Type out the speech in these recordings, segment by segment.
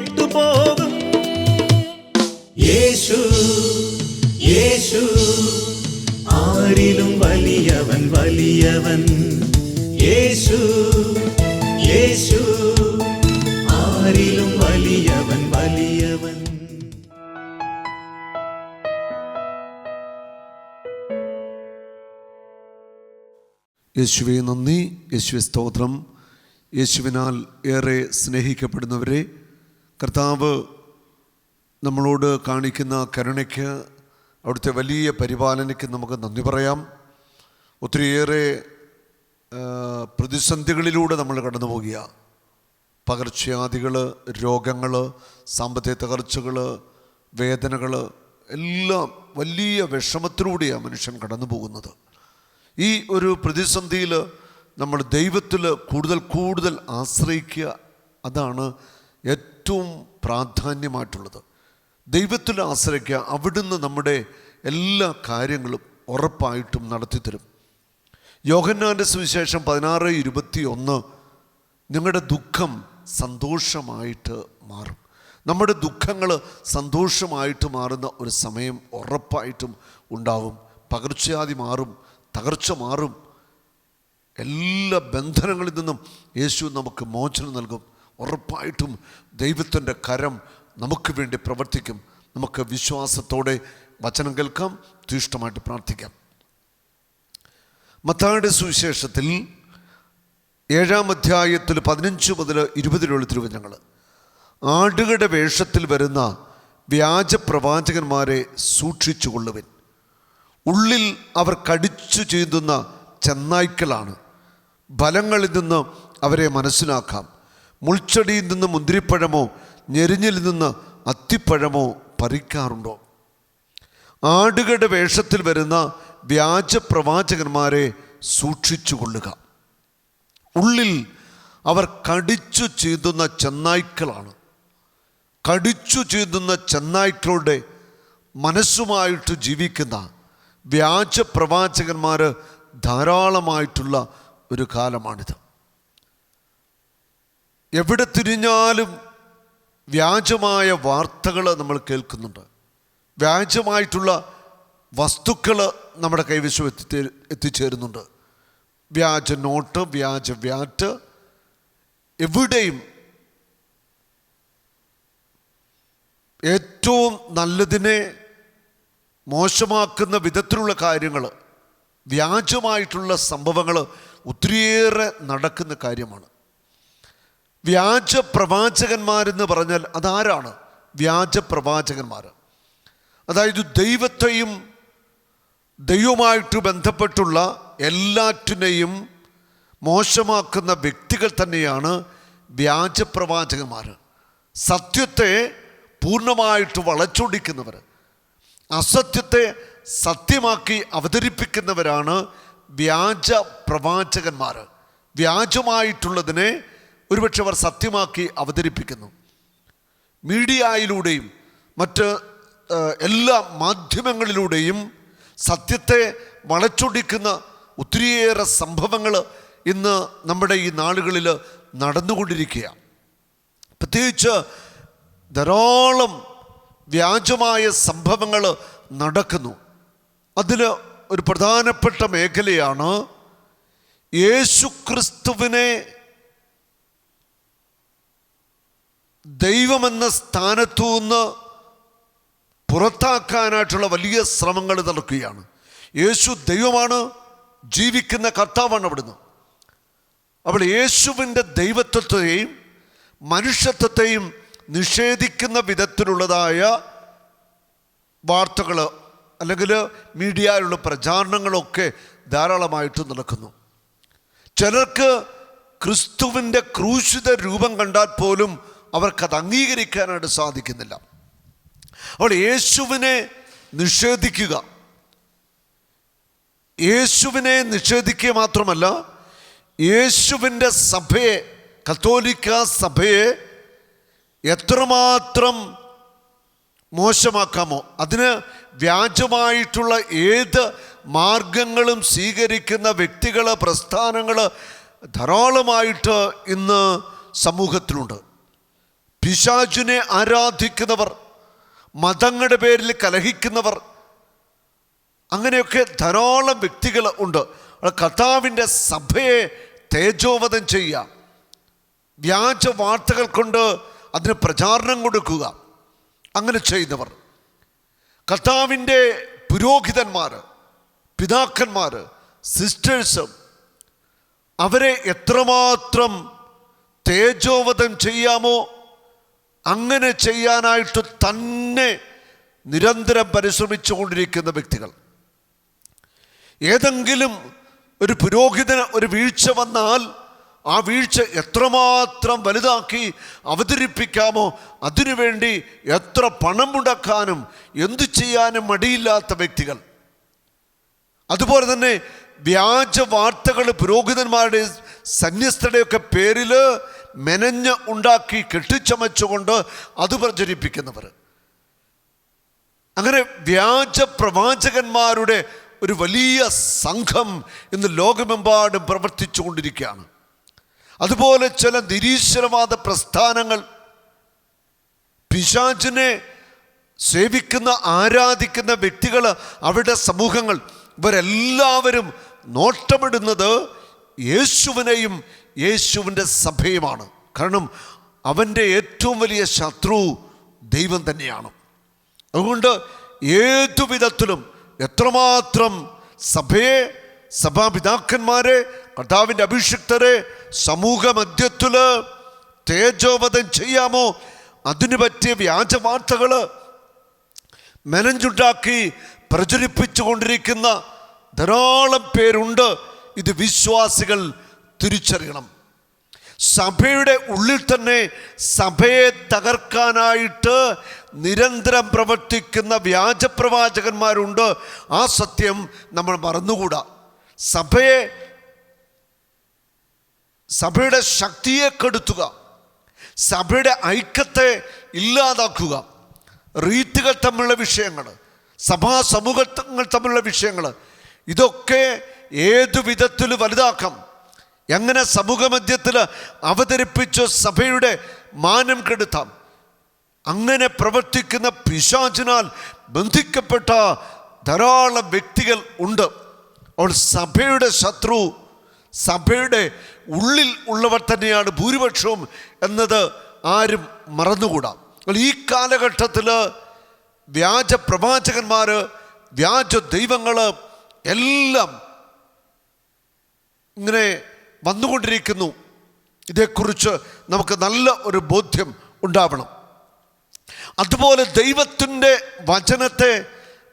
വിട്ടുപോകും. യേശു യേശു ആരിലും വലിയവൻ വലിയവൻ. യേശു യേശു ആരിലും വലിയവൻ വലിയവൻ. യേശുവെ നന്ദി. യേശുവെ സ്തോത്രം. യേശുവിനാൽ ഏറെ സ്നേഹിക്കപ്പെടുന്നവരെ കർത്താവ് നമ്മളോട് കാണിക്കുന്ന കരുണയ്ക്ക് അവിടുത്തെ വലിയ പരിപാലനയ്ക്ക് നമുക്ക് നന്ദി പറയാം. ഒത്തിരിയേറെ പ്രതിസന്ധികളിലൂടെ നമ്മൾ കടന്നു പോകുക പകർച്ചവ്യാധികൾ രോഗങ്ങൾ സാമ്പത്തിക തകർച്ചകൾ വേദനകൾ എല്ലാം വലിയ വിഷമത്തിലൂടെയാണ് മനുഷ്യൻ കടന്നു പോകുന്നത് ഈ ഒരു പ്രതിസന്ധിയിൽ നമ്മൾ ദൈവത്തിൽ കൂടുതൽ കൂടുതൽ ആശ്രയിക്കുക അതാണ് ഏറ്റവും പ്രാധാന്യമായിട്ടുള്ളത്. ദൈവത്തിൽ ആശ്രയിക്കുക അവിടുന്ന് നമ്മുടെ എല്ലാ കാര്യങ്ങളും ഉറപ്പായിട്ടും നടത്തിത്തരും. യോഹന്നാന്റെ സുവിശേഷം പതിനാറ് ഇരുപത്തി ഒന്ന് നിങ്ങളുടെ ദുഃഖം സന്തോഷമായിട്ട് മാറും. നമ്മുടെ ദുഃഖങ്ങൾ സന്തോഷമായിട്ട് മാറുന്ന ഒരു സമയം ഉറപ്പായിട്ടും ഉണ്ടാവും. പകർച്ചയാതി മാറും തകർച്ച മാറും. എല്ലാ ബന്ധനങ്ങളിൽ നിന്നും യേശു നമുക്ക് മോചനം നൽകും. ഉറപ്പായിട്ടും ദൈവത്തിന്റെ കരം നമുക്ക് വേണ്ടി പ്രവർത്തിക്കും. നമുക്ക് വിശ്വാസത്തോടെ വചനം കേൾക്കാം തീഷ്ടമായിട്ട് പ്രാർത്ഥിക്കാം. മത്തായുടെ സുവിശേഷത്തിൽ ഏഴാം അധ്യായത്തിൽ പതിനഞ്ച് മുതൽ ഇരുപതിലുള്ള തിരുവചനങ്ങൾ. ആടുകളുടെ വേഷത്തിൽ വരുന്ന വ്യാജ പ്രവാചകന്മാരെ സൂക്ഷിച്ചുകൊള്ളുവിൻ. ഉള്ളിൽ അവർ കടിച്ചു ചീന്തുന്ന ചെന്നായ്ക്കളാണ്. ഫലങ്ങളിൽ നിന്ന് അവരെ മനസ്സിലാക്കാം. മുൾച്ചെടിയിൽ നിന്ന് മുന്തിരിപ്പഴമോ ഞെരിഞ്ഞിൽ നിന്ന് അത്തിപ്പഴമോ പറിക്കാറുണ്ടോ? ആടുകളുടെ വേഷത്തിൽ വരുന്ന വ്യാജ പ്രവാചകന്മാരെ സൂക്ഷിച്ചു കൊള്ളുക ഉള്ളിൽ അവർ കടിച്ചു ചീന്തുന്ന ചെന്നായ്ക്കളാണ്. കടിച്ചു ചീന്തുന്ന ചെന്നായ്ക്കളുടെ മനസ്സുമായിട്ട് ജീവിക്കുന്ന വ്യാജ പ്രവാചകന്മാർ ധാരാളമായിട്ടുള്ള ഒരു കാലമാണിത്. എവിടെ തിരിഞ്ഞാലും വ്യാജമായ വാർത്തകൾ നമ്മൾ കേൾക്കുന്നുണ്ട്. വ്യാജമായിട്ടുള്ള വസ്തുക്കൾ നമ്മുടെ കൈവശം എത്തി എത്തിച്ചേരുന്നുണ്ട്. വ്യാജ നോട്ട് വ്യാജ വ്യാറ്റ് എവിടെയും ഏറ്റവും നല്ലതിനെ മോശമാക്കുന്ന വിധത്തിലുള്ള കാര്യങ്ങൾ വ്യാജമായിട്ടുള്ള സംഭവങ്ങൾ ഒത്തിരിയേറെ നടക്കുന്ന കാര്യമാണ്. വ്യാജ പ്രവാചകന്മാരെന്ന് പറഞ്ഞാൽ അതാരാണ് വ്യാജ പ്രവാചകന്മാർ അതായത് ദൈവത്തെയും ദൈവമായിട്ട് ബന്ധപ്പെട്ടുള്ള എല്ലാറ്റിനെയും മോശമാക്കുന്ന വ്യക്തികൾ തന്നെയാണ് വ്യാജ പ്രവാചകന്മാർ സത്യത്തെ പൂർണമായിട്ട് വളച്ചൊടിക്കുന്നവർ അസത്യത്തെ സത്യമാക്കി അവതരിപ്പിക്കുന്നവരാണ് വ്യാജ പ്രവാചകന്മാർ വ്യാജമായിട്ടുള്ളതിനെ ഒരുപക്ഷെ അവർ സത്യമാക്കി അവതരിപ്പിക്കുന്നു. മീഡിയയിലൂടെയും മറ്റ് എല്ലാ മാധ്യമങ്ങളിലൂടെയും സത്യത്തെ വളച്ചൊടിക്കുന്ന ഒത്തിരിയേറെ സംഭവങ്ങൾ ഇന്ന് നമ്മുടെ ഈ നാളുകളിൽ നടന്നുകൊണ്ടിരിക്കുകയാണ്. പ്രത്യേകിച്ച് ധാരാളം വ്യാജമായ സംഭവങ്ങൾ നടക്കുന്നു. അതിൽ ഒരു പ്രധാനപ്പെട്ട മേഖലയാണ് യേശുക്രിസ്തുവിനെ ദൈവമെന്ന സ്ഥാനത്തു നിന്ന് പുറത്താക്കാനായിട്ടുള്ള വലിയ ശ്രമങ്ങൾ നടക്കുകയാണ്. യേശു ദൈവമാണ് ജീവിക്കുന്ന കർത്താവാണ് അവിടുന്ന്. അപ്പോൾ യേശുവിന്റെ ദൈവത്വത്തെയും മനുഷ്യത്വത്തെയും നിഷേധിക്കുന്ന വിധത്തിലുള്ളതായ വാർത്തകൾ അല്ലെങ്കിൽ മീഡിയയിലുള്ള പ്രചാരണങ്ങളൊക്കെ ധാരാളമായിട്ട് നടക്കുന്നു. ചിലർക്ക് ക്രിസ്തുവിന്റെ ക്രൂശിത രൂപം കണ്ടാൽ പോലും അവർക്കത് അംഗീകരിക്കാനായിട്ട് സാധിക്കുന്നില്ല. അപ്പോൾ യേശുവിനെ നിഷേധിക്കുക. യേശുവിനെ നിഷേധിക്കുക മാത്രമല്ല യേശുവിന്റെ സഭയെ കത്തോലിക്ക സഭയെ എത്രമാത്രം മോശമാക്കാമോ അതിന് വ്യാജമായിട്ടുള്ള ഏത് മാർഗങ്ങളും സ്വീകരിക്കുന്ന വ്യക്തികൾ പ്രസ്ഥാനങ്ങൾ ധാരാളമായിട്ട് ഇന്ന് സമൂഹത്തിലുണ്ട്. പിശാചിനെ ആരാധിക്കുന്നവർ മതങ്ങളുടെ പേരിൽ കലഹിക്കുന്നവർ അങ്ങനെയൊക്കെ ധാരാളം വ്യക്തികൾ ഉണ്ട്. കർത്താവിന്റെ സഭയെ തേജോവധം ചെയ്യുക വ്യാജ വാർത്തകൾ കൊണ്ട് അതിന് പ്രചാരണം കൊടുക്കുക അങ്ങനെ ചെയ്യുന്നവർ. കർത്താവിന്റെ പുരോഹിതന്മാർ പിതാക്കന്മാർ സിസ്റ്റേഴ്സ് അവരെ എത്രമാത്രം തേജോവധം ചെയ്യാമോ അങ്ങനെ ചെയ്യാനായിട്ട് തന്നെ നിരന്തരം പരിശ്രമിച്ചു കൊണ്ടിരിക്കുന്ന വ്യക്തികൾ. ഏതെങ്കിലും ഒരു പുരോഹിതന് ഒരു വീഴ്ച വന്നാൽ ആ വീഴ്ച എത്രമാത്രം വലുതാക്കി അവതരിപ്പിക്കാമോ അതിനുവേണ്ടി എത്ര പണം മുടക്കാനും എന്തു ചെയ്യാനും മടിയില്ലാത്ത വ്യക്തികൾ. അതുപോലെ തന്നെ വ്യാജ വാർത്തകൾ പുരോഹിതന്മാരുടെ സന്യസ്തയുടെയൊക്കെ പേരിൽ മെനഞ്ഞ് ഉണ്ടാക്കി കെട്ടിച്ചമച്ചുകൊണ്ട് അത് പ്രചരിപ്പിക്കുന്നവർ. അങ്ങനെ വ്യാജ പ്രവാചകന്മാരുടെ ഒരു വലിയ സംഘം ഇന്ന് ലോകമെമ്പാടും പ്രവർത്തിച്ചു കൊണ്ടിരിക്കുകയാണ് അതുപോലെ ചില നിരീശ്വരവാദ പ്രസ്ഥാനങ്ങൾ പിശാചിനെ സേവിക്കുന്ന ആരാധിക്കുന്ന വ്യക്തികൾ അവരുടെ സമൂഹങ്ങൾ ഇവരെല്ലാവരും നോട്ടമിടുന്നത് യേശുവിനെയും യേശുവിന്റെ സഭയുമാണ്. കാരണം അവന്റെ ഏറ്റവും വലിയ ശത്രു ദൈവം തന്നെയാണ്. അതുകൊണ്ട് ഏതു വിധത്തിലും എത്രമാത്രം സഭയെ സഭാപിതാക്കന്മാരെ കർത്താവിന്റെ അഭിഷിക്തരെ സമൂഹ മധ്യത്തിൽ തേജോവധം ചെയ്യാമോ അതിനു പറ്റിയ വ്യാജ വാർത്തകൾ മെനഞ്ചുണ്ടാക്കി പ്രചരിപ്പിച്ചു കൊണ്ടിരിക്കുന്ന ധാരാളം പേരുണ്ട്. ഇത് വിശ്വാസികൾ തിരിച്ചറിയണം. സഭയുടെ ഉള്ളിൽ തന്നെ സഭയെ തകർക്കാനായിട്ട് നിരന്തരം പ്രവർത്തിക്കുന്ന വ്യാജപ്രവാചകന്മാരുണ്ട് ആ സത്യം നമ്മൾ മറന്നുകൂടാ. സഭയെ സഭയുടെ ശക്തിയെ കെടുത്തുക. സഭയുടെ ഐക്യത്തെ ഇല്ലാതാക്കുക. റീത്തുകൾ തമ്മിലുള്ള വിഷയങ്ങൾ സഭാ സമൂഹങ്ങൾ തമ്മിലുള്ള വിഷയങ്ങൾ ഇതൊക്കെ ഏതു വിധത്തിൽ വലുതാക്കാം. എങ്ങനെ സമൂഹമധ്യത്തിൽ അവതരിപ്പിച്ച് സഭയുടെ മാനം കെടുത്താം? അങ്ങനെ പ്രവർത്തിക്കുന്ന പിശാചിനാൽ ബന്ധിക്കപ്പെട്ട ധാരാളം വ്യക്തികൾ ഉണ്ട്. അവൾ സഭയുടെ ശത്രു സഭയുടെ ഉള്ളിൽ ഉള്ളവർ തന്നെയാണ് ഭൂരിപക്ഷവും എന്നത് ആരും മറന്നുകൂടാ. ഈ കാലഘട്ടത്തിൽ വ്യാജ പ്രവാചകന്മാർ വ്യാജ ദൈവങ്ങൾ എല്ലാം ഇങ്ങനെ വന്നുകൊണ്ടിരിക്കുന്നു. ഇതേക്കുറിച്ച് നമുക്ക് നല്ല ഒരു ബോധ്യം ഉണ്ടാവണം. അതുപോലെ ദൈവത്തിന്റെ വചനത്തെ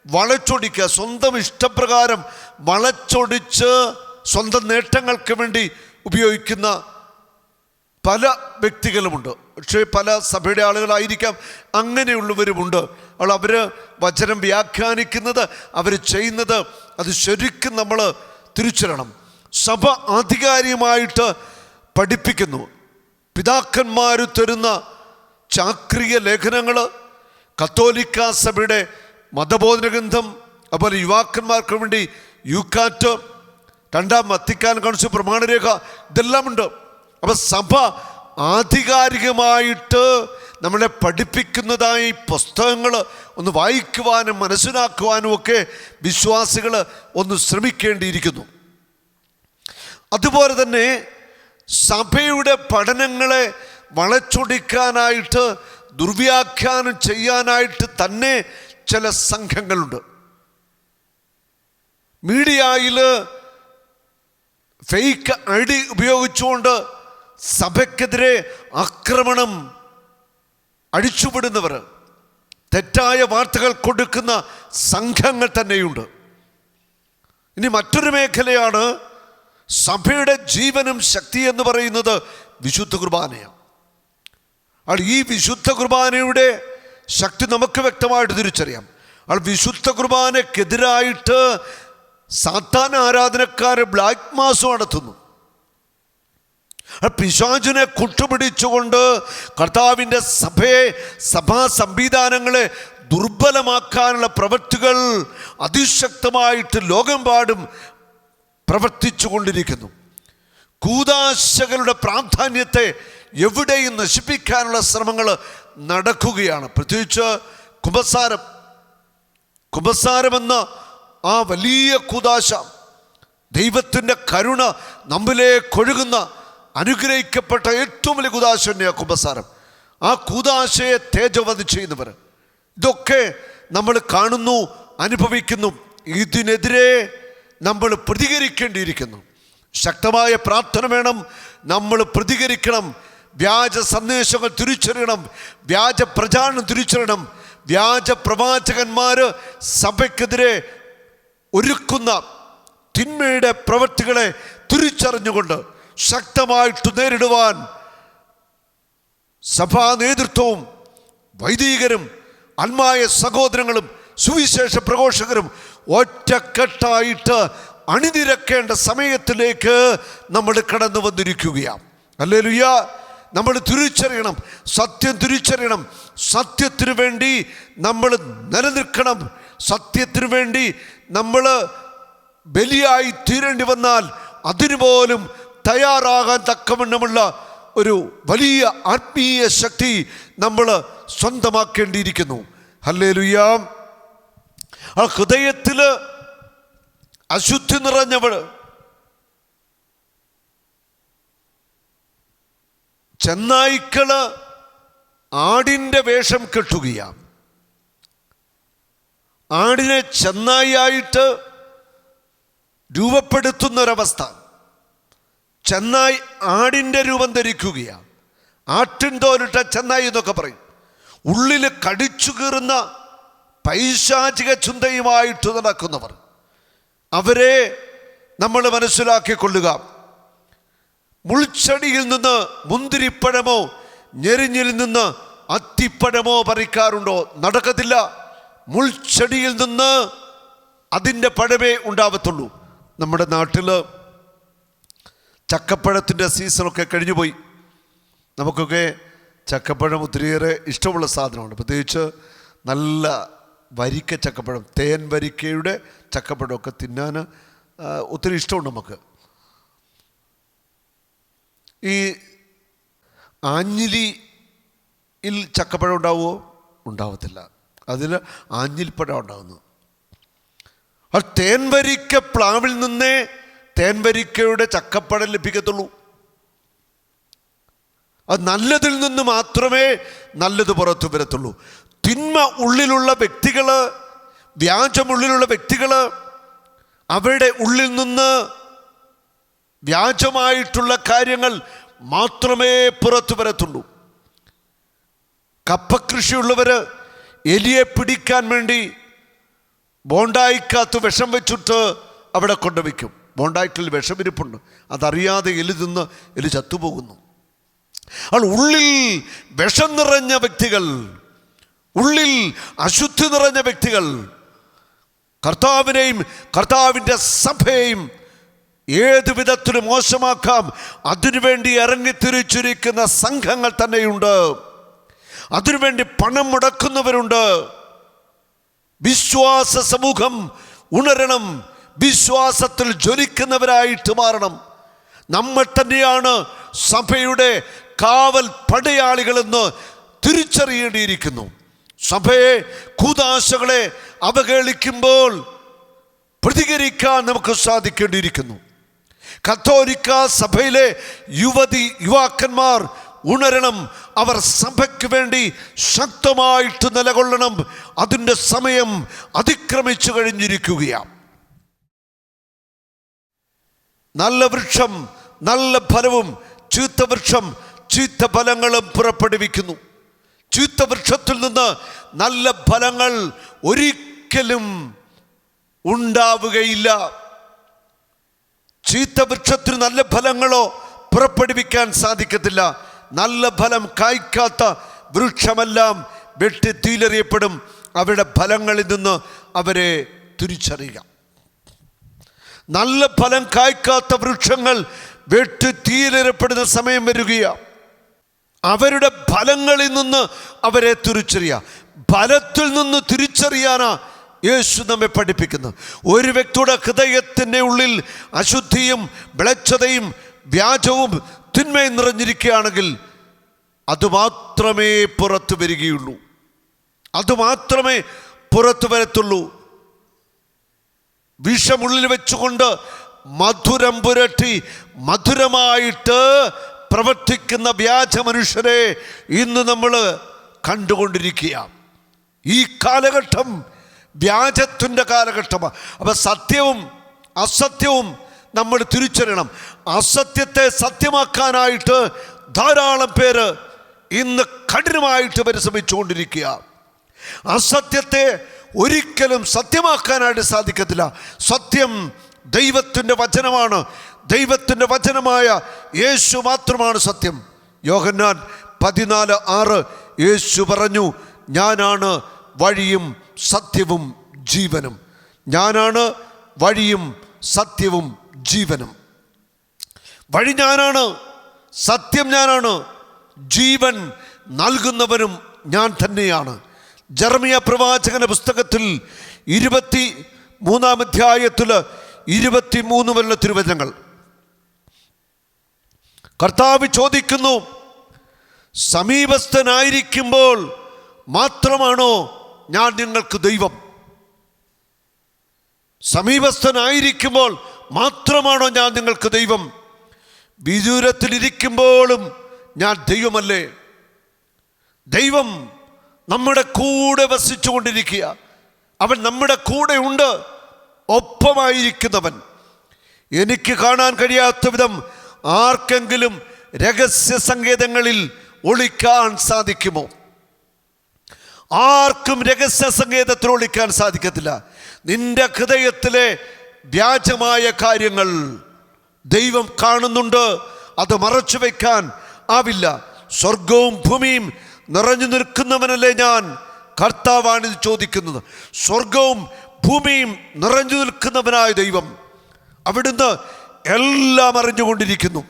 വളച്ചൊടിക്കുക സ്വന്തം ഇഷ്ടപ്രകാരം വളച്ചൊടിച്ച് സ്വന്തം നേട്ടങ്ങൾക്ക് വേണ്ടി ഉപയോഗിക്കുന്ന പല വ്യക്തികളുമുണ്ട്. പക്ഷേ പല സഭയുടെ ആളുകളായിരിക്കാം അങ്ങനെയുള്ളവരുമുണ്ട്. അവൾ അവർ വചനം വ്യാഖ്യാനിക്കുന്നത് അവർ ചെയ്യുന്നത് അത് ശരിക്കും നമ്മൾ തിരിച്ചറിയണം. സഭ ആധികാരികമായിട്ട് പഠിപ്പിക്കുന്നു. പിതാക്കന്മാർ തരുന്ന ചാക്രിക ലേഖനങ്ങൾ കത്തോലിക്ക സഭയുടെ മതബോധന ഗ്രന്ഥം അതുപോലെ യുവാക്കന്മാർക്ക് വേണ്ടി യുക്കാറ്റ് രണ്ടാം മത്തിക്കാൻ കൗൺസിൽ പ്രമാണരേഖ ഇതെല്ലാം ഉണ്ട് അപ്പം സഭ ആധികാരികമായിട്ട് നമ്മളെ പഠിപ്പിക്കുന്നതായി പുസ്തകങ്ങൾ ഒന്ന് വായിക്കുവാനും മനസ്സിലാക്കുവാനും ഒക്കെ വിശ്വാസികൾ ഒന്ന് ശ്രമിക്കേണ്ടിയിരിക്കുന്നു. അതുപോലെ തന്നെ സഭയുടെ പഠനങ്ങളെ വളച്ചൊടിക്കാനായിട്ട് ദുർവ്യാഖ്യാനം ചെയ്യാനായിട്ട് തന്നെ ചില സംഘങ്ങളുണ്ട്. മീഡിയയിൽ ഫേക്ക് ഐ ഡി ഉപയോഗിച്ചുകൊണ്ട് സഭയ്ക്കെതിരെ ആക്രമണം അഴിച്ചുവിടുന്നവർ തെറ്റായ വാർത്തകൾ കൊടുക്കുന്ന സംഘങ്ങൾ തന്നെയുണ്ട്. ഇനി മറ്റൊരു മേഖലയാണ് സഭയുടെ ജീവനും ശക്തി എന്ന് പറയുന്നത് വിശുദ്ധ കുർബാനയാണ്. അപ്പോൾ ഈ വിശുദ്ധ കുർബാനയുടെ ശക്തി നമുക്ക് വ്യക്തമായിട്ട് തിരിച്ചറിയാം. അപ്പോൾ വിശുദ്ധ കുർബാനക്കെതിരായിട്ട് സാത്താൻ ആരാധനക്കാരെ ബ്ലാക്ക് മാസ് നടത്തുന്നു പിശാചിനെ കുട്ടുപിടിച്ചുകൊണ്ട് കർത്താവിന്റെ സഭയെ സഭാ സംവിധാനങ്ങളെ ദുർബലമാക്കാനുള്ള പ്രവൃത്തികൾ അതിശക്തമായിട്ട് ലോകം പ്രവർത്തിച്ചു കൊണ്ടിരിക്കുന്നു കൂതാശകളുടെ പ്രാധാന്യത്തെ എവിടെയും നശിപ്പിക്കാനുള്ള ശ്രമങ്ങൾ നടക്കുകയാണ്. പ്രത്യേകിച്ച് കുമ്പസാരം. കുമ്പസാരമെന്ന ആ വലിയ കൂതാശ ദൈവത്തിന്റെ കരുണ നമ്മിലേക്കൊഴുകുന്ന അനുഗ്രഹിക്കപ്പെട്ട ഏറ്റവും വലിയ കുതാശ തന്നെയാണ് കുമ്പസാരം. ആ കൂതാശയെ തേജവതി ചെയ്യുന്നവർ. ഇതൊക്കെ നമ്മൾ കാണുന്നു അനുഭവിക്കുന്നു. ഇതിനെതിരെ നമ്മൾ പ്രതികരിക്കേണ്ടിയിരിക്കുന്നു. ശക്തമായ പ്രാർത്ഥന വേണം. നമ്മൾ പ്രതികരിക്കണം. വ്യാജ സന്ദേശങ്ങൾ തിരിച്ചറിയണം. വ്യാജ പ്രചാരണം തിരിച്ചറിയണം. വ്യാജ പ്രവാചകന്മാർ സഭയ്ക്കെതിരെ ഒരുക്കുന്ന തിന്മയുടെ പ്രവൃത്തികളെ തിരിച്ചറിഞ്ഞുകൊണ്ട് ശക്തമായിട്ട് നേരിടുവാൻ സഭാ നേതൃത്വവും വൈദികരും അന്മായ സഹോദരങ്ങളും സുവിശേഷ പ്രഘോഷകരും ഒറ്റക്കെട്ടായിട്ട് അണിനിരക്കേണ്ട സമയത്തിലേക്ക് നമ്മൾ കടന്നു വന്നിരിക്കുകയാണ്. അല്ലേ ലുയ്യ നമ്മൾ തിരിച്ചറിയണം സത്യം തിരിച്ചറിയണം സത്യത്തിനു വേണ്ടി നമ്മൾ നിലനിൽക്കണം സത്യത്തിനു വേണ്ടി നമ്മൾ ബലിയായി തീരേണ്ടി വന്നാൽ അതിനുപോലും തയ്യാറാകാൻ തക്കവണ്ണമുള്ള ഒരു വലിയ ആത്മീയ ശക്തി നമ്മൾ സ്വന്തമാക്കേണ്ടിയിരിക്കുന്നു. ഹല്ലേ ലുയ്യാം ആ ഹൃദയത്തിൽ അശുദ്ധി നിറഞ്ഞവൾ ചെന്നായ്ക്കൾ ആടിന്റെ വേഷം കെട്ടുകയാണ്. ആടിനെ ചെന്നായിയായിട്ട് രൂപപ്പെടുത്തുന്ന ഒരവസ്ഥ ചെന്നായി ആടിന്റെ രൂപം ധരിക്കുകയാണ്. ആട്ടിൻ തോലിട്ട ചെന്നായി എന്നൊക്കെ പറയും. ഉള്ളിൽ കടിച്ചു കീറുന്ന പൈശാചിക ചിന്തയുമായിട്ട് നടക്കുന്നവർ. അവരെ നമ്മൾ മനസ്സിലാക്കിക്കൊള്ളുക. മുൾച്ചെടിയിൽ നിന്ന് മുന്തിരിപ്പഴമോ ഞെരിഞ്ഞിൽ നിന്ന് അത്തിപ്പഴമോ പറിക്കാറുണ്ടോ? നടക്കത്തില്ല. മുൾച്ചെടിയിൽ നിന്ന് അതിന്റെ പഴമേ ഉണ്ടാവത്തുള്ളൂ. നമ്മുടെ നാട്ടിൽ ചക്കപ്പഴത്തിന്റെ സീസണൊക്കെ കഴിഞ്ഞുപോയി. നമുക്കൊക്കെ ചക്കപ്പഴം ഒത്തിരിയേറെ ഇഷ്ടമുള്ള സാധനമാണ്. പ്രത്യേകിച്ച് നല്ല വരിക്ക ചക്കപ്പഴം തേൻ വരിക്കയുടെ ചക്കപ്പഴമൊക്കെ തിന്നാൻ ഒത്തിരി ഇഷ്ടമുണ്ട് നമുക്ക്. ഈ ആഞ്ഞിലിയിൽ ചക്കപ്പഴം ഉണ്ടാവുമോ? ഉണ്ടാവത്തില്ല. അതിൽ ആഞ്ഞിൽപ്പഴം ഉണ്ടാകുന്നു ആ തേൻവരിക്ക പ്ലാവിൽ നിന്നേ തേൻവരിക്കയുടെ ചക്കപ്പഴം ലഭിക്കത്തുള്ളൂ. അത് നല്ലതിൽ നിന്ന് മാത്രമേ നല്ലത് പുറത്തു വരത്തുള്ളൂ. തിന്മ ഉള്ളിലുള്ള വ്യക്തികൾ വ്യാജമുള്ളിലുള്ള വ്യക്തികൾ അവരുടെ ഉള്ളിൽ നിന്ന് വ്യാജമായിട്ടുള്ള കാര്യങ്ങൾ മാത്രമേ പുറത്തു വരത്തുള്ളൂ. കപ്പകൃഷിയുള്ളവർ എലിയെ പിടിക്കാൻ വേണ്ടി ബോണ്ടായിക്കകത്ത് വിഷം വെച്ചിട്ട് അവിടെ കൊണ്ടുവയ്ക്കും. ബോണ്ടായിട്ടിൽ വിഷമിരിപ്പുണ്ട്. അതറിയാതെ എലി തിന്ന് എലി ചത്തുപോകുന്നു. അവൾ ഉള്ളിൽ വിഷം നിറഞ്ഞ വ്യക്തികൾ ഉള്ളിൽ അശുദ്ധി നിറഞ്ഞ വ്യക്തികൾ. കർത്താവിനെയും കർത്താവിന്റെ സഭയെയും ഏത് വിധത്തിലും മോശമാക്കാം. അതിനുവേണ്ടി ഇറങ്ങിത്തിരിച്ചിരിക്കുന്ന സംഘങ്ങൾ തന്നെയുണ്ട്. അതിനുവേണ്ടി പണം മുടക്കുന്നവരുണ്ട്. വിശ്വാസ സമൂഹം ഉണരണം വിശ്വാസത്തിൽ ജ്വലിക്കുന്നവരായിട്ട് മാറണം. നമ്മൾ തന്നെയാണ് സഭയുടെ കാവൽ പടയാളികളെന്ന് തിരിച്ചറിയേണ്ടിയിരിക്കുന്നു. സഭയെ കൂതാശകളെ അവഹേളിക്കുമ്പോൾ പ്രതികരിക്കാൻ നമുക്ക് സാധിക്കേണ്ടിയിരിക്കുന്നു. കത്തോലിക്ക സഭയിലെ യുവതി യുവാക്കന്മാർ ഉണരണം അവർ സഭയ്ക്ക് വേണ്ടി ശക്തമായിട്ട് നിലകൊള്ളണം. അതിന്റെ സമയം അതിക്രമിച്ചു കഴിഞ്ഞിരിക്കുകയാണ്. നല്ല വൃക്ഷം നല്ല ഫലവും ചീത്ത വൃക്ഷം ചീത്ത ഫലങ്ങളും പുറപ്പെടുവിക്കുന്നു. ചീത്ത വൃക്ഷത്തിൽ നിന്ന് നല്ല ഫലങ്ങൾ ഒരിക്കലും ഉണ്ടാവുകയില്ല. ചീത്ത വൃക്ഷത്തിന് നല്ല ഫലങ്ങളോ പുറപ്പെടുവിക്കാൻ സാധിക്കത്തില്ല. നല്ല ഫലം കായ്ക്കാത്ത വൃക്ഷമെല്ലാം വെട്ടി തീലെറിയപ്പെടും അവരുടെ ഫലങ്ങളിൽ നിന്ന് അവരെ തിരിച്ചറിയുക. നല്ല ഫലം കായ്ക്കാത്ത വൃക്ഷങ്ങൾ വെട്ടി തീലെറിയപ്പെടുന്ന സമയം വരികയാണ്. അവരുടെ ഫലങ്ങളിൽ നിന്ന് അവരെ തിരിച്ചറിയുക ഫലത്തിൽ നിന്ന് തിരിച്ചറിയാനാ യേശു നമ്മെ പഠിപ്പിക്കുന്നത്. ഒരു വ്യക്തിയുടെ ഹൃദയത്തിന്റെ ഉള്ളിൽ അശുദ്ധിയും വിളച്ചതയും വ്യാജവും തിന്മയും നിറഞ്ഞിരിക്കുകയാണെങ്കിൽ അതുമാത്രമേ പുറത്തു വരികയുള്ളൂ. അതുമാത്രമേ പുറത്തു വരത്തുള്ളൂ. വിഷമുള്ളിൽ വെച്ചുകൊണ്ട് മധുരം പുരട്ടി മധുരമായിട്ട് പ്രവർത്തിക്കുന്ന വ്യാജ മനുഷ്യരെ ഇന്ന് നമ്മൾ കണ്ടുകൊണ്ടിരിക്കുക ഈ കാലഘട്ടം വ്യാജത്തിന്റെ കാലഘട്ടമാണ്. അപ്പം സത്യവും അസത്യവും നമ്മൾ തിരിച്ചറിയണം. അസത്യത്തെ സത്യമാക്കാനായിട്ട് ധാരാളം പേര് ഇന്ന് കഠിനമായിട്ട് പരിശ്രമിച്ചുകൊണ്ടിരിക്കുക അസത്യത്തെ ഒരിക്കലും സത്യമാക്കാനായിട്ട് സാധിക്കത്തില്ല. സത്യം ദൈവത്തിന്റെ വചനമാണ്. ദൈവത്തിന്റെ വചനമായ യേശു മാത്രമാണ് സത്യം. യോഹന്നാൻ പതിനാല് ആറ് യേശു പറഞ്ഞു ഞാനാണ് വഴിയും സത്യവും ജീവനും. ഞാനാണ് വഴിയും സത്യവും ജീവനും. വഴി ഞാനാണ് സത്യം ഞാനാണ് ജീവൻ നൽകുന്നവനും ഞാൻ തന്നെയാണ്. ജർമിയ പ്രവാചകന്റെ പുസ്തകത്തിൽ ഇരുപത്തി മൂന്നാം അധ്യായത്തിൽ ഇരുപത്തി മൂന്ന് വല്ല തിരുവചനങ്ങൾ. കർത്താവ് ചോദിക്കുന്നു സമീപസ്ഥനായിരിക്കുമ്പോൾ മാത്രമാണോ ഞാൻ നിങ്ങൾക്ക് ദൈവം? സമീപസ്ഥനായിരിക്കുമ്പോൾ മാത്രമാണോ ഞാൻ നിങ്ങൾക്ക് ദൈവം? വിദൂരത്തിലിരിക്കുമ്പോഴും ഞാൻ ദൈവമല്ലേ? ദൈവം നമ്മുടെ കൂടെ വസിച്ചുകൊണ്ടിരിക്കുക. അവൻ നമ്മുടെ കൂടെ ഉണ്ട്. ഒപ്പമായിരിക്കുന്നവൻ. എനിക്ക് കാണാൻ കഴിയാത്ത വിധം ആർക്കെങ്കിലും രഹസ്യ സങ്കേതങ്ങളിൽ ഒളിക്കാൻ സാധിക്കുമോ? ആർക്കും രഹസ്യ സങ്കേതത്തിൽ ഒളിക്കാൻ സാധിക്കത്തില്ല. നിന്റെ ഹൃദയത്തിലെ വ്യാജമായ കാര്യങ്ങൾ ദൈവം കാണുന്നുണ്ട് അത് മറച്ചു വയ്ക്കാൻ ആവില്ല. സ്വർഗവും ഭൂമിയും നിറഞ്ഞു നിൽക്കുന്നവനല്ലേ ഞാൻ? കർത്താവാണ് ഇത് ചോദിക്കുന്നത്. സ്വർഗവും ഭൂമിയും നിറഞ്ഞു നിൽക്കുന്നവനായ ദൈവം അവിടുന്ന് എല്ലാം അറിഞ്ഞുകൊണ്ടിരിക്കുന്നു.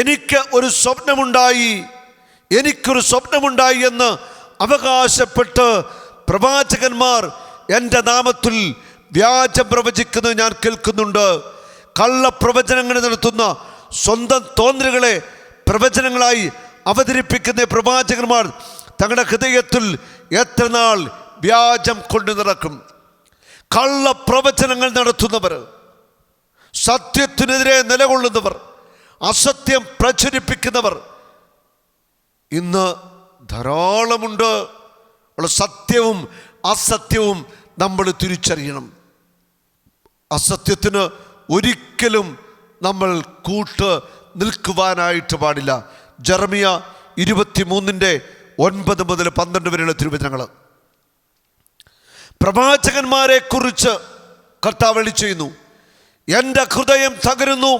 എനിക്ക് ഒരു സ്വപ്നമുണ്ടായി എനിക്കൊരു സ്വപ്നമുണ്ടായി എന്ന് അവകാശപ്പെട്ട് പ്രവാചകന്മാർ എന്റെ നാമത്തിൽ വ്യാജം പ്രവചിക്കുന്നത് ഞാൻ കേൾക്കുന്നുണ്ട്. കള്ളപ്രവചനങ്ങൾ നടത്തുന്ന സ്വന്തം തോന്നലുകളെ പ്രവചനങ്ങളായി അവതരിപ്പിക്കുന്ന പ്രവാചകന്മാർ തങ്ങളുടെ ഹൃദയത്തിൽ എത്ര നാൾ വ്യാജം കൊണ്ടു നടക്കും. കള്ളപ്രവചനങ്ങൾ നടത്തുന്നവർ സത്യത്തിനെതിരെ നിലകൊള്ളുന്നവർ അസത്യം പ്രചരിപ്പിക്കുന്നവർ. ഇന്ന് ധാരാളമുണ്ട്. സത്യവും അസത്യവും നമ്മൾ തിരിച്ചറിയണം. അസത്യത്തിന് ഒരിക്കലും നമ്മൾ കൂട്ട് നിൽക്കുവാനായിട്ട് പാടില്ല. ജർമിയ ഇരുപത്തിമൂന്നിന്റെ ഒൻപത് മുതൽ പന്ത്രണ്ട് വരെയുള്ള തിരുവചനങ്ങൾ. പ്രവാചകന്മാരെക്കുറിച്ച് കർത്താവ് ചെയ്യുന്നു. എന്റെ ഹൃദയം തകരുന്നു.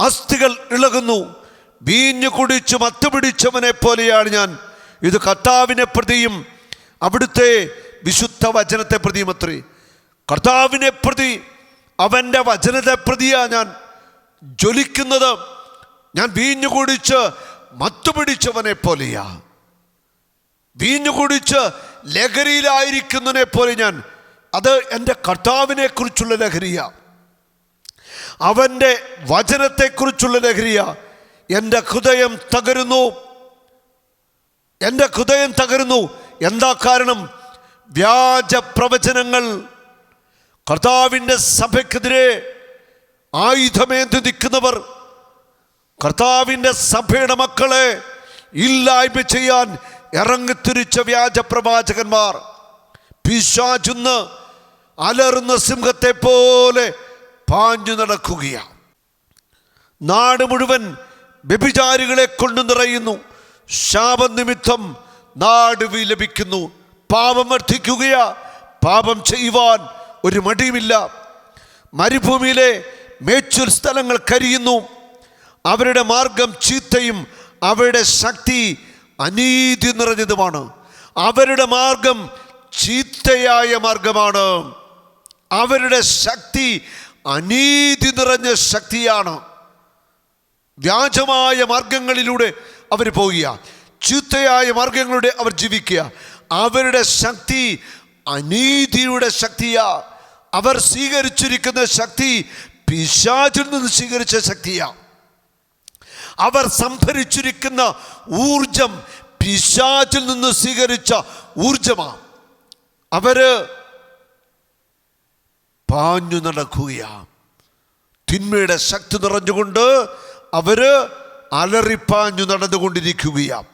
അസ്ഥികൾ ഇളകുന്നു. വീഞ്ഞു കുടിച്ച് മത്തുപിടിച്ചവനെ പോലെയാണ് ഞാൻ. ഇത് കർത്താവിനെ പ്രതിയും അവിടുത്തെ വിശുദ്ധ വചനത്തെ പ്രതിയും അത്രേ. കർത്താവിനെ പ്രതി അവന്റെ വചനത്തെ പ്രതിയാണ് ഞാൻ ജ്വലിക്കുന്നത്. ഞാൻ വീഞ്ഞു കുടിച്ച് മത്തുപിടിച്ചവനെ പോലെയാ. വീഞ്ഞു കുടിച്ച് ലഹരിയിലായിരിക്കുന്നതിനെ പോലെ ഞാൻ. അത് എന്റെ കർത്താവിനെ കുറിച്ചുള്ള ലഹരിയ. അവന്റെ വചനത്തെക്കുറിച്ചുള്ള ലഹരിയ എന്റെ ഹൃദയം തകരുന്നു. എന്റെ ഹൃദയം തകരുന്നു. എന്താ കാരണം? വ്യാജ പ്രവചനങ്ങൾ. കർത്താവിന്റെ സഭയ്ക്കെതിരെ ആയുധമേന്തി നിൽക്കുന്നവർ കർത്താവിന്റെ സഭയുടെ മക്കളെ ഇല്ലായ്മ ചെയ്യാൻ ഇറങ്ങിത്തിരിച്ച വ്യാജ പ്രവാചകന്മാർ പിശാചുന്ന് അലറുന്ന സിംഹത്തെ പോലെ പാഞ്ഞു നടക്കുകയാണ്. നാട് മുഴുവൻ വ്യഭിചാരികളെ കൊണ്ടു നിറയുന്നു. ശാപനിമിത്തം നാട് വിലപിക്കുന്നു. പാപം വർദ്ധിക്കുകയാ. പാപം ചെയ്യുവാൻ ഒരു മടിയുമില്ല. മരുഭൂമിയിലെ മേച്ചൂർ സ്ഥലങ്ങൾ കരിയുന്നു. അവരുടെ മാർഗം ചീത്തയും അവരുടെ ശക്തി അനീതി നിറഞ്ഞതുമാണ്. അവരുടെ മാർഗം ചീത്തയായ മാർഗമാണ്. അവരുടെ ശക്തി അനീതി നിറഞ്ഞ ശക്തിയാണ്. വ്യാജമായ മാർഗങ്ങളിലൂടെ അവർ പോകുക. ചീത്തയായ മാർഗങ്ങളിലൂടെ അവർ ജീവിക്കുക. അവരുടെ ശക്തി അനീതിയുടെ ശക്തിയാ. അവർ സ്വീകരിച്ചിരിക്കുന്ന ശക്തി പിശാചിൽ നിന്ന് സ്വീകരിച്ച ശക്തിയാ. അവർ സംഭരിച്ചിരിക്കുന്ന ഊർജം പിശാചിൽ നിന്ന് സ്വീകരിച്ച ഊർജമാണ് അവർ പാഞ്ഞു നടക്കുകയാണ് തിന്മയുടെ ശക്തി നിറഞ്ഞുകൊണ്ട് അവർ അലറിപ്പാഞ്ഞു നടന്നുകൊണ്ടിരിക്കുകയാണ്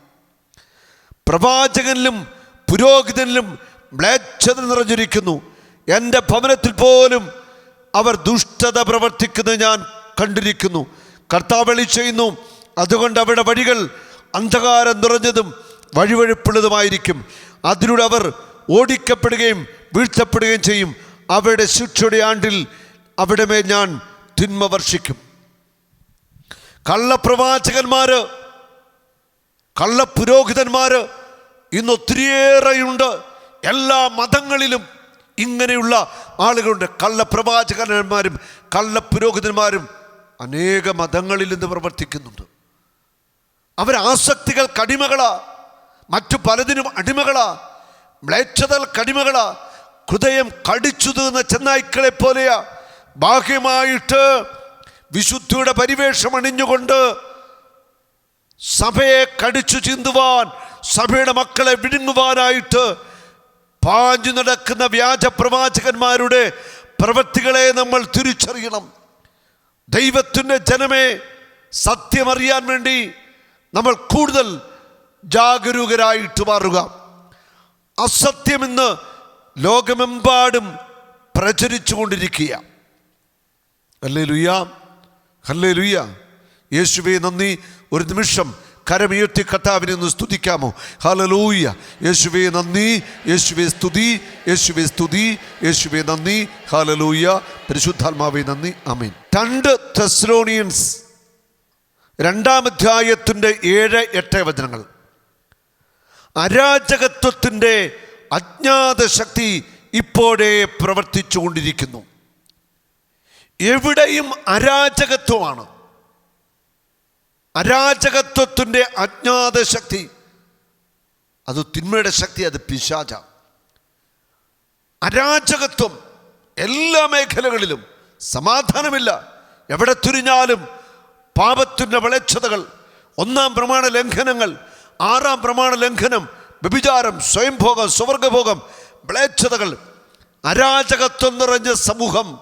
പ്രവാചകനിലും പുരോഹിതനിലും മ്ലേച്ഛത നിറഞ്ഞിരിക്കുന്നു. എന്റെ ഭവനത്തിൽ പോലും അവർ ദുഷ്ടത പ്രവർത്തിക്കുന്നത് ഞാൻ കണ്ടിരിക്കുന്നു. കർത്താവളി ചെയ്യുന്നു അതുകൊണ്ട് അവരുടെ വഴികൾ അന്ധകാരം നിറഞ്ഞതും വഴിവഴുപ്പുള്ളതുമായിരിക്കും. അതിലൂടെ അവർ ഓടിക്കപ്പെടുകയും വീഴ്ത്തപ്പെടുകയും ചെയ്യും. അവരുടെ ശിക്ഷയുടെ ആണ്ടിൽ അവിടെ മേൽ ഞാൻ തിന്മ വർഷിക്കും. കള്ളപ്രവാചകന്മാര് കള്ളപുരോഹിതന്മാര് ഇന്ന് ഒത്തിരിയേറെയുണ്ട് എല്ലാ മതങ്ങളിലും ഇങ്ങനെയുള്ള ആളുകളുണ്ട്. കള്ളപ്രവാചകന്മാരും കള്ളപുരോഹിതന്മാരും അനേക മതങ്ങളിൽ നിന്ന് പ്രവർത്തിക്കുന്നുണ്ട്. അടിമകളാ. മറ്റു പലതിനും അടിമകളാ. മ്ലേച്ഛതകൾക്ക് അടിമകളാ. ഹൃദയം കടിച്ചു തീർന്ന ചെന്നായ്ക്കളെ പോലെയാ. ബാഹ്യമായിട്ട് വിശുദ്ധിയുടെ പരിവേഷം അണിഞ്ഞുകൊണ്ട് സഭയെ കടിച്ചു ചിന്തുവാൻ സഭയുടെ മക്കളെ വിഴുങ്ങുവാനായിട്ട് പാഞ്ഞു നടക്കുന്ന വ്യാജ പ്രവാചകന്മാരുടെ പ്രവൃത്തികളെ നമ്മൾ തിരിച്ചറിയണം. ദൈവത്തിന്റെ ജനമേ സത്യമറിയാൻ വേണ്ടി നമ്മൾ കൂടുതൽ ജാഗരൂകരായിട്ട് മാറുക. അസത്യമെന്ന് ലോകമെമ്പാടും പ്രചരിച്ചു കൊണ്ടിരിക്കുക അല്ലേ ലുയ്യ ഹല്ലേ ലുയ്യ യേശുവെ നന്ദി. ഒരു നിമിഷം കരമുയർത്തി കർത്താവിനെ ഒന്ന് സ്തുതിക്കാമോ? ഹലലൂയ്യ യേശുവെ നന്ദി. യേശുവെ സ്തുതി. യേശുവെ സ്തുതി. യേശുവെ നന്ദി. ഹലലൂയ്യ പരിശുദ്ധാത്മാവെ നന്ദി. അമീൻ രണ്ട് തെസ്ലോണിയൻസ് രണ്ടാം അധ്യായത്തിന്റെ ഏഴ് എട്ട് വചനങ്ങൾ. അരാജകത്വത്തിന്റെ അജ്ഞാത ശക്തി ഇപ്പോഴേ പ്രവർത്തിച്ചു കൊണ്ടിരിക്കുന്നു എവിടെയും അരാജകത്വമാണ്. അരാജകത്വത്തിന്റെ അജ്ഞാത ശക്തി അത് തിന്മയുടെ ശക്തി അത് പിശാച അരാജകത്വം എല്ലാ മേഖലകളിലും സമാധാനമില്ല. എവിടെ തുരിഞ്ഞാലും പാപത്തിന്റെ വിളച്ചതകൾ ഒന്നാം പ്രമാണ ലംഘനങ്ങൾ ആറാം പ്രമാണ ലംഘനം വ്യഭിചാരം സ്വയംഭോഗം സ്വർഗഭോഗം മ്ലേച്ഛതകൾ അരാജകത്വം നിറഞ്ഞ സമൂഹം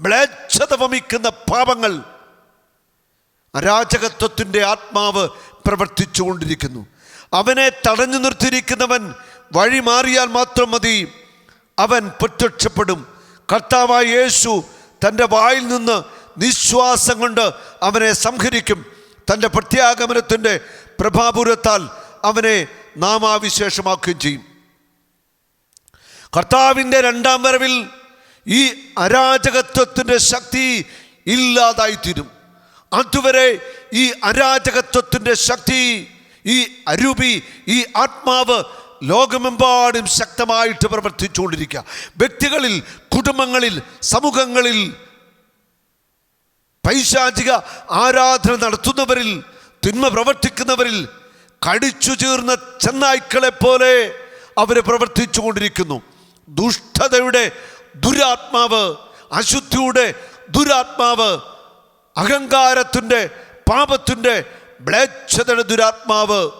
മ്ലേച്ഛത വമിക്കുന്ന പാപങ്ങൾ അരാജകത്വത്തിന്റെ ആത്മാവ് പ്രവർത്തിച്ചു കൊണ്ടിരിക്കുന്നു അവനെ തടഞ്ഞു നിർത്തിയിരിക്കുന്നവൻ വഴി മാറിയാൽ മാത്രം മതി. അവൻ പ്രത്യക്ഷപ്പെടും. കർത്താവായ യേശു തന്റെ വായിൽ നിന്ന് നിശ്വാസം കൊണ്ട് അവനെ സംഹരിക്കും. തന്റെ പ്രത്യാഗമനത്തിന്റെ പ്രഭാപുരത്താൽ അവനെ നാമാവിശേഷമാക്കുകയും ചെയ്യും. കർത്താവിന്റെ രണ്ടാം വരവിൽ ഈ അരാജകത്വത്തിന്റെ ശക്തി ഇല്ലാതായിത്തീരും. അതുവരെ ഈ അരാജകത്വത്തിന്റെ ശക്തി ഈ അരൂപി ഈ ആത്മാവ് ലോകമെമ്പാടും ശക്തമായിട്ട് പ്രവർത്തിച്ചുകൊണ്ടിരിക്കുക. വ്യക്തികളിൽ കുടുംബങ്ങളിൽ സമൂഹങ്ങളിൽ പൈശാചിക ആരാധന നടത്തുന്നവരിൽ തിന്മ പ്രവർത്തിക്കുന്നവരിൽ കടിച്ചു ചീർന്ന ചെന്നായ്ക്കളെ പോലെ അവരെ പ്രവർത്തിച്ചു കൊണ്ടിരിക്കുന്നു. ദുഷ്ടതയുടെ ദുരാത്മാവ് അശുദ്ധിയുടെ ദുരാത്മാവ് അഹങ്കാരത്തിന്റെ പാപത്തിന്റെ മ്ലേച്ഛതയുടെ ദുരാത്മാവ്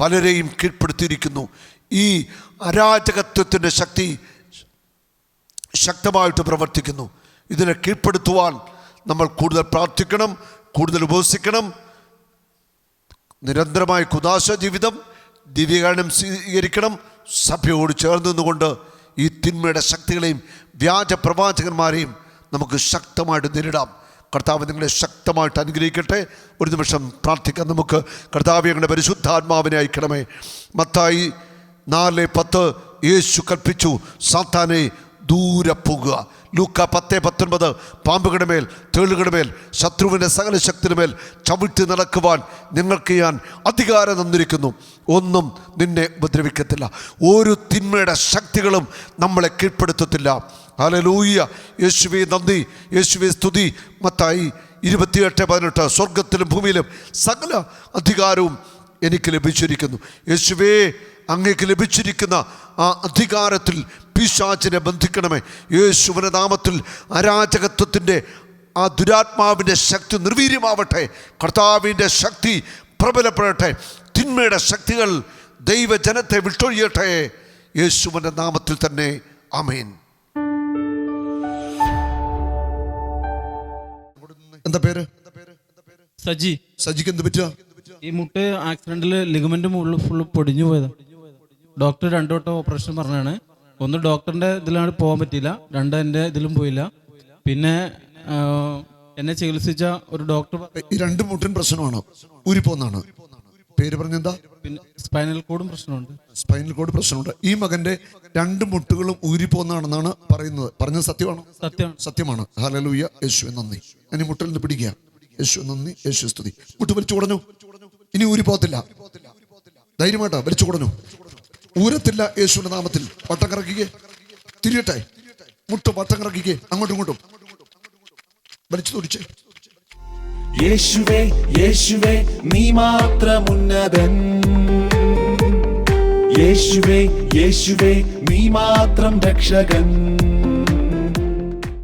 പലരെയും കീഴ്പ്പെടുത്തിയിരിക്കുന്നു. ഈ അരാജകത്വത്തിന്റെ ശക്തി ശക്തമായിട്ട് പ്രവർത്തിക്കുന്നു. ഇതിനെ കീഴ്പ്പെടുത്തുവാൻ നമ്മൾ കൂടുതൽ പ്രാർത്ഥിക്കണം കൂടുതൽ ഉപവസിക്കണം നിരന്തരമായ കുദാശ ജീവിതം ദിവ്യകാരണം സ്വീകരിക്കണം സഭയോട് ചേർന്ന് നിന്നുകൊണ്ട് ഈ തിന്മയുടെ ശക്തികളെയും വ്യാജ പ്രവാചകന്മാരെയും നമുക്ക് ശക്തമായിട്ട് നേരിടാം. കർത്താവ് നിങ്ങളെ ശക്തമായിട്ട് അനുഗ്രഹിക്കട്ടെ. ഒരു നിമിഷം പ്രാർത്ഥിക്കാം നമുക്ക്. കർത്താവ് ഞങ്ങളുടെ പരിശുദ്ധാത്മാവിനെ അയക്കണമേ. മത്തായി നാല് പത്ത് യേശു കൽപ്പിച്ചു സാത്താനെ ദൂരെ പോകുക. ലൂക്ക പത്ത് പത്തൊൻപത്. പാമ്പുകളുടെ മേൽ തേളുകളുടെ മേൽ ശത്രുവിന്റെ സകല ശക്തിയുടെ മേൽ ചവിട്ടി നടക്കുവാൻ നിങ്ങൾക്ക് ഞാൻ അധികാരം തന്നിരിക്കുന്നു. ഒന്നും നിന്നെ ഉപദ്രവിക്കത്തില്ല. ഒരു തിന്മയുടെ ശക്തികളും നമ്മളെ കീഴ്പ്പെടുത്തത്തില്ല. ഹല്ലേലൂയ. യേശുവേ നന്ദി. യേശുവേ സ്തുതി. മത്തായി ഇരുപത്തിയെട്ട് പതിനെട്ട്. സ്വർഗത്തിലും ഭൂമിയിലും സകല അധികാരവും എനിക്ക് ലഭിച്ചിരിക്കുന്നു. യേശുവേ അങ്ങേക്ക് ലഭിച്ചിരിക്കുന്ന ആ അധികാരത്തിൽ പിശാചിനെ ബന്ധിക്കണമേ. യേശുവിന നാമത്തിൽ അരാജകത്വത്തിന്റെ ആ ദുരാത്മാവിന്റെ ശക്തി നിർവീര്യമാവട്ടെ. കർത്താവിന്റെ ശക്തി പ്രബലപ്പെടട്ടെ. തിന്മയുടെ ശക്തികൾ ദൈവജനത്തെ വിട്ടൊഴിയട്ടെ. യേശുവിന്റെ നാമത്തിൽ തന്നെ. അമേൻ എന്താ പേര്? സജി. സജിക്ക് എന്ത് പറ്റുക ഈ മുട്ട് ആക്സിഡന്റിൽ ലിഗമെന്റ് മുകളിൽ ഫുള്ള് പൊടിഞ്ഞു പോയതാണ് ഡോക്ടർ രണ്ടു വട്ടം ഓപ്പറേഷൻ പറഞ്ഞാണ് ഒന്ന് ഡോക്ടറിന്റെ ഇതിലാണ് പോകാൻ പറ്റിയില്ല രണ്ട് എന്റെ ഇതിലും പോയില്ല. പിന്നെ എന്നെ ചികിത്സിച്ച ഒരു ഡോക്ടർ ഈ രണ്ട് മുട്ടിൻ പ്രശ്നമാണ്? ഊരിപ്പോന്നാണ് പേര് പറഞ്ഞെന്താ? പിന്നെ സ്പൈനൽ കോഡും പ്രശ്നമുണ്ട്. സ്പൈനൽ കോഡ് പ്രശ്നമുണ്ട്. ഈ മകന്റെ രണ്ട് മുട്ടുകളും ഊരിപ്പോന്നാണെന്നാണ് പറയുന്നത്. പറഞ്ഞത് സത്യമാണോ? സത്യമാണ് സത്യമാണ്. ഹലലൂയ യേശു നന്ദി. ഇനി മുട്ടിൽ നിന്ന് പിടിക്കുക. യേശു നന്ദി. യേശു സ്തുതി. മുട്ട് വലിച്ചു കുടഞ്ഞു ഇനി ഊരിപ്പോത്തില്ല ധൈര്യമായിട്ടാ? വലിച്ചു കുടഞ്ഞു ഊരത്തില്ല യേശുവിന്റെ നാമത്തിൽ. വട്ടം കറക്കിക്കേ. തിരിയട്ടെ. മുട്ട് വട്ടം കറക്കിക്കേ. അങ്ങോട്ടും ഇങ്ങോട്ടും. വലിച്ചു തുടിച്ചേ. യേശുവേ യേശുവേ നീ മാത്രം മാത്രമുന്നതൻ. യേശുവേ യേശുവേ നീ മാത്രം രക്ഷകൻ.